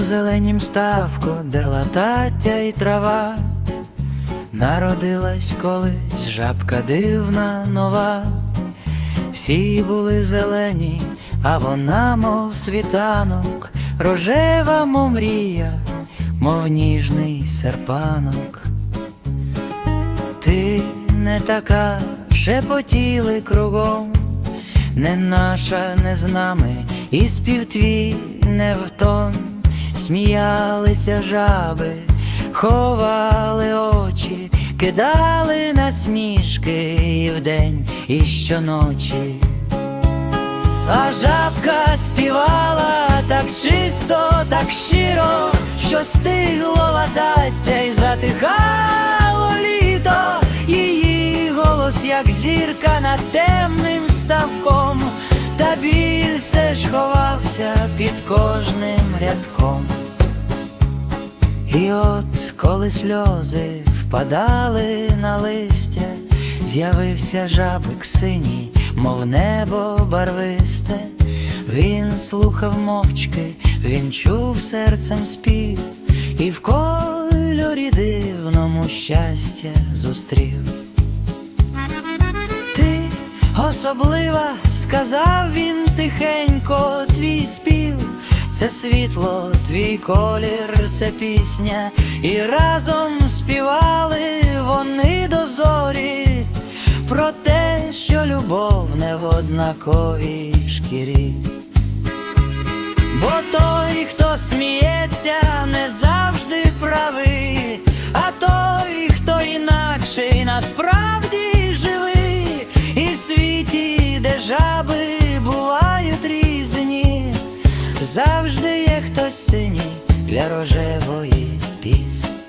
зеленім ставку, де латаття і трава, народилась колись жабка дивна нова, всі були зелені, а вона, мов світанок, рожева, мов мрія, мов ніжний серпанок. Ти не така, шепотіли кругом, не наша, не з нами, і спів твій не в тон, сміялися жаби, ховали очі, кидали насмішки і вдень, і щоночі. А жабка співала так чисто, так щиро, що стигло латаття й затихало літо, її голос, як зірка над темним ставком, та біль все ж ховався під кожним рядком. І от коли сльози впадали на листя, з'явився жабик синій, мов небо барвисте. Він слухав мовчки, він чув серцем спів, і в кольорі дивному щастя зустрів. Ти особлива, сказав він тихенько, твій спів, це світло, твій колір, це пісня, і разом співали вони до зорі про те, що любов не в однаковій шкірі. Бо той, жаби бувають різні, завжди є хтось синій для рожевої пісні.